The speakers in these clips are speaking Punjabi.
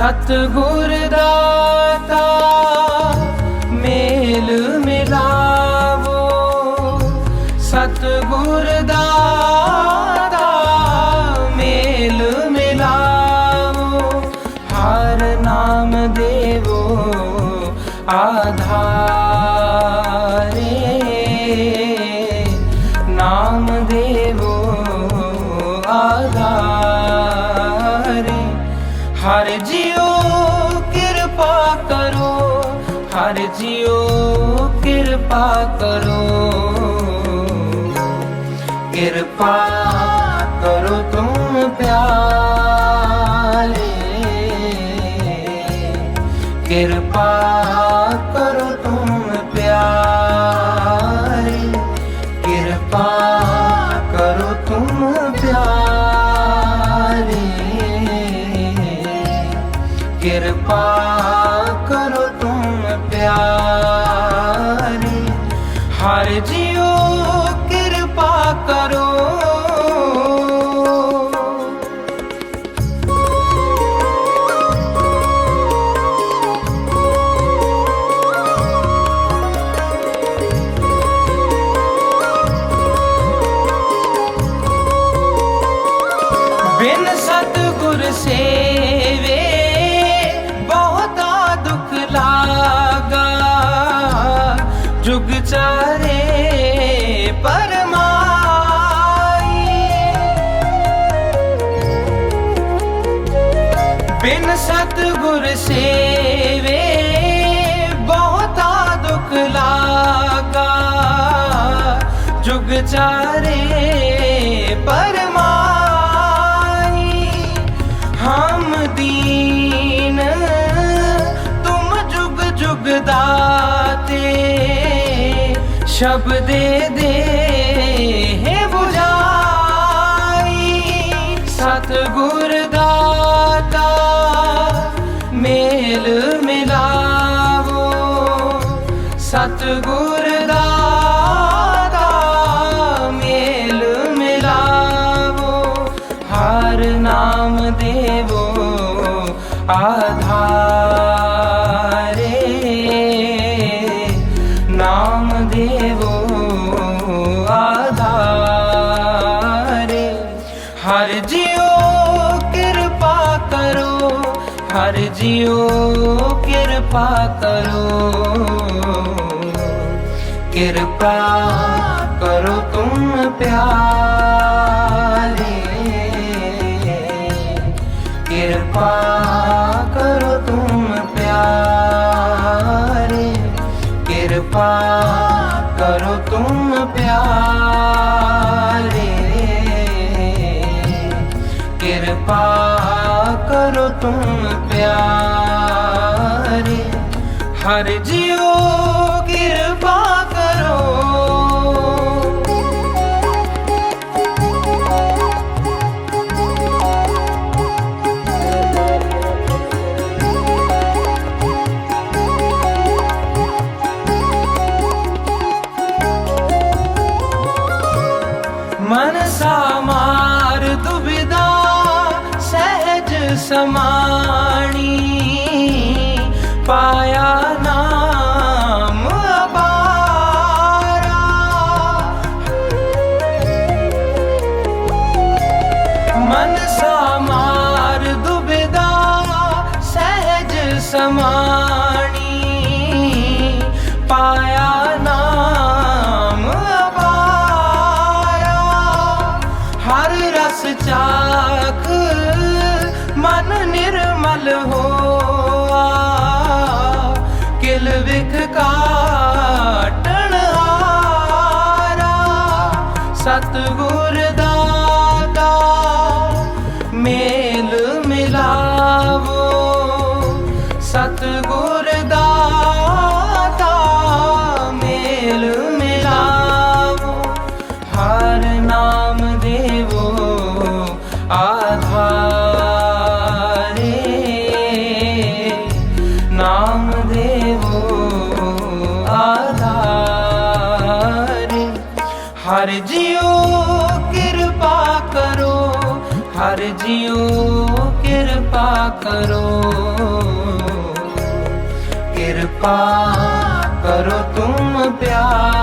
ਸਤਿਗੁਰ ਦਾਤਾ ਮੇਲ ਮਿਲਾਵੋ। ਸਤਿਗੁਰ ਦਾਤਾ ਮੇਲ ਮਿਲਾਵੋ। ਹਰ ਨਾਮ ਦੇਵੋ ਆਧਾਰੇ ਹਰ ਜਿਉ ਕਿਰਪਾ ਕਰੋ। ਕਿਰਪਾ ਕਰੋ ਤੁਮ ਪਿਆਰੇ। ਕਿਰਪਾ ਕਰੋ ਤੁਮ ਪਿਆਰੇ। ਕਿਰਪਾ ਕਰੋ ਤੁਮ ਪਿਆਰੇ। ਕਿਰਪਾ ਜੁਗ ਚਾਰੇ ਪਰਮਾਈ। ਬਿਨ ਸਤਿਗੁਰ ਸੇਵੇ ਬਹੁਤਾ ਦੁਖ ਲਾਗਾ। ਜੁਗ ਚਾਰੇ ਪਰਮਾਈ ਸ਼ਬਦੇ ਦੇ ਹੈ 부ਜਾਈ ਸਤਿਗੁਰ ਦਾਤਾ, ਮੇਲ ਮਿਲਾਵੋ। ਸਤਿਗੁਰ ਦਾਤਾ, ਮੇਲ ਮਿਲਾਵੋ। ਹਰ ਨਾਮ ਦੇਵੋ ਕਿਰਪਾ ਕਰੋ। ਕਿਰਪਾ ਕਰੋ ਤੁਮ ਪਿਆਰੇ। ਕਿਰਪਾ ਕਰੋ ਤੁਮ ਪਿਆਰੇ। ਕਿਰਪਾ ਕਰੋ ਤੁਮ ਪਿਆਰੇ। ਕਿਰਪਾ ਕਰੋ ਤੁਮ ਪਿਆਰੇ। ਪਾਇਆ, ਨਾਮ ਅਪਾਰਾ ਹਰ ਰਸ ਚਾਖ ਮਨ ਨਿਰਮਲ ਹੋਆ। ਕਿਲ ਵਿਖ ਕਾਟਣ ਹਾਰਾ। ਸਤਿਗੁਰ ਦਾ ਆਧਾਰੇ ਨਾਮ ਦੇਵੋ ਆਧਾਰੇ। ਹਰ ਜਿਉ ਕਿਰਪਾ ਕਰੋ, ਹਰ ਜਿਉ ਕਿਰਪਾ ਕਰੋ। ਕਿਰਪਾ ਕਰੋ ਤੁਮ ਪਿਆਰ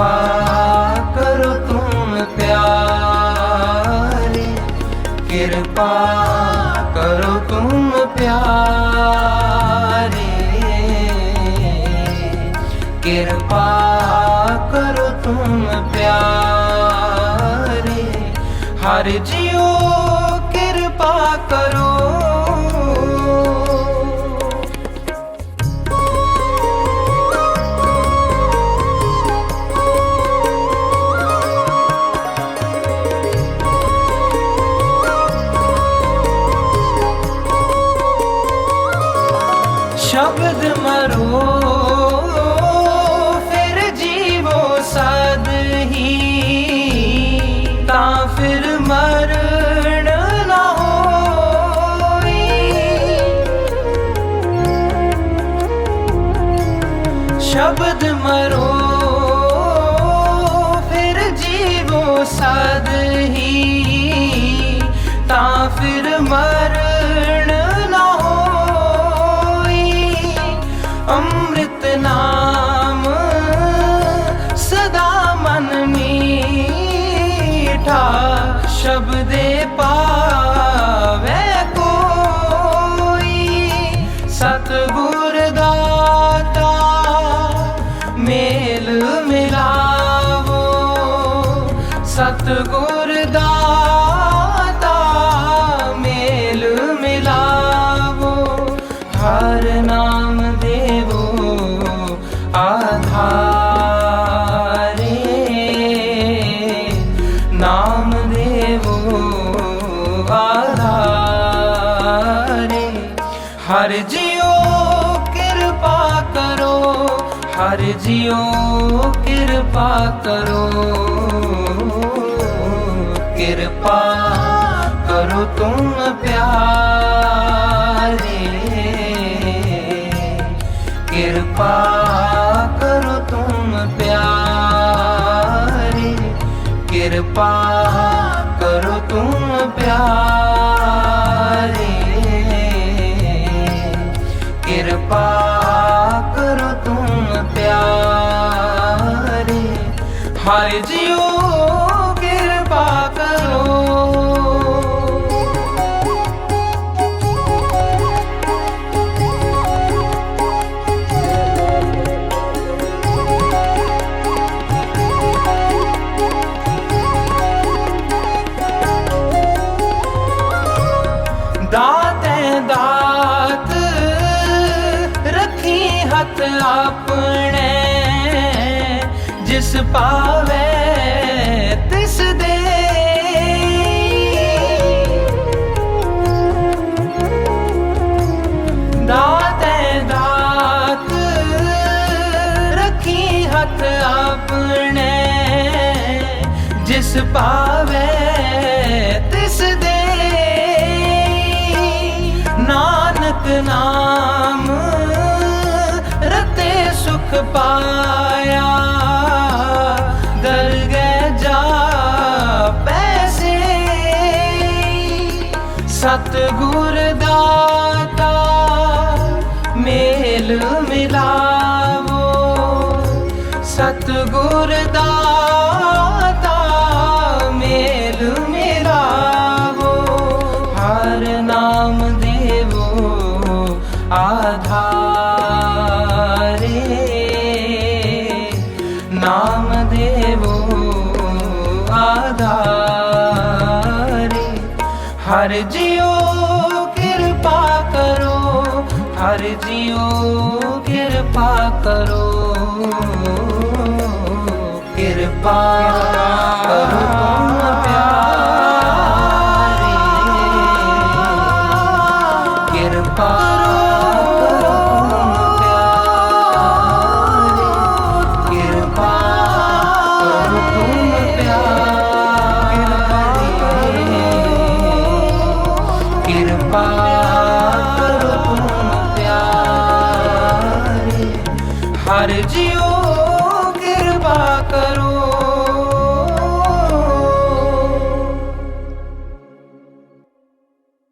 ਕਿਰਪਾ ਕਰੋ ਤੁਮ ਪਿਆਰੇ ਕਿਰਪਾ ਕਰੋ ਤੁਮ ਪਿਆਰੇ ਕਿਰਪਾ ਕਰੋ ਤੁਮ ਪਿਆਰੇ ਹਰ ਜਿਉ ਫਿਰ ਮਰਨ ਨਾ ਹੋਈ। ਸ਼ਬਦ ਮਰੋ ਫਿਰ ਜੀਵੋ ਸਦ ਹੀ। ਤਾਂ ਫਿਰ ਆਧਾਰੇ ਨਾਮ ਦੇਵੋ ਆਧਾਰੇ। ਹਰ ਜਿਉ ਕਿਰਪਾ ਕਰੋ, ਹਰ ਜਿਉ ਕਿਰਪਾ ਕਰੋ। ਕਿਰਪਾ ਕਰੋ ਤੁਮ ਪਿਆਰੇ। ਕਿਰਪਾ ਕਿਰਪਾ ਜਿਸ ਪਾਵੇ ਤਿਸ ਦੇ? ਦਾਤੈ ਦਾਤ, ਰੱਖੀ ਹੱਥ ਆਪਣੇ, ਜਿਸ ਪਾਵੇ ਤਿਸ ਦੇ। ਨਾਨਕ ਨਾਮ ਰਤੇ ਸੁਖ ਪਾਇਆ ਸਤਿਗੁਰ ਦਾਤਾ, ਮੇਲ ਮਿਲਾਵੋ। ਸਤਿਗੁਰ ਦਾਤਾ, ਮੇਲ ਮਿਲਾਵੋ। ਹਰ ਨਾਮ ਦੇਵੋ ਆਧਾਰੇ। ਨਾਮ ਦੇਵੋ ਆਧਾਰੇ। ਹਰ ਜੀ ਕਿਰਪਾ ਕਰੋ ਤੁਮ ਪਿਆਰੇ। ਕਿਰਪਾ ਕਰੋ ਤੁਮ ਪਿਆਰੇ। ਹਰ ਜਿਉ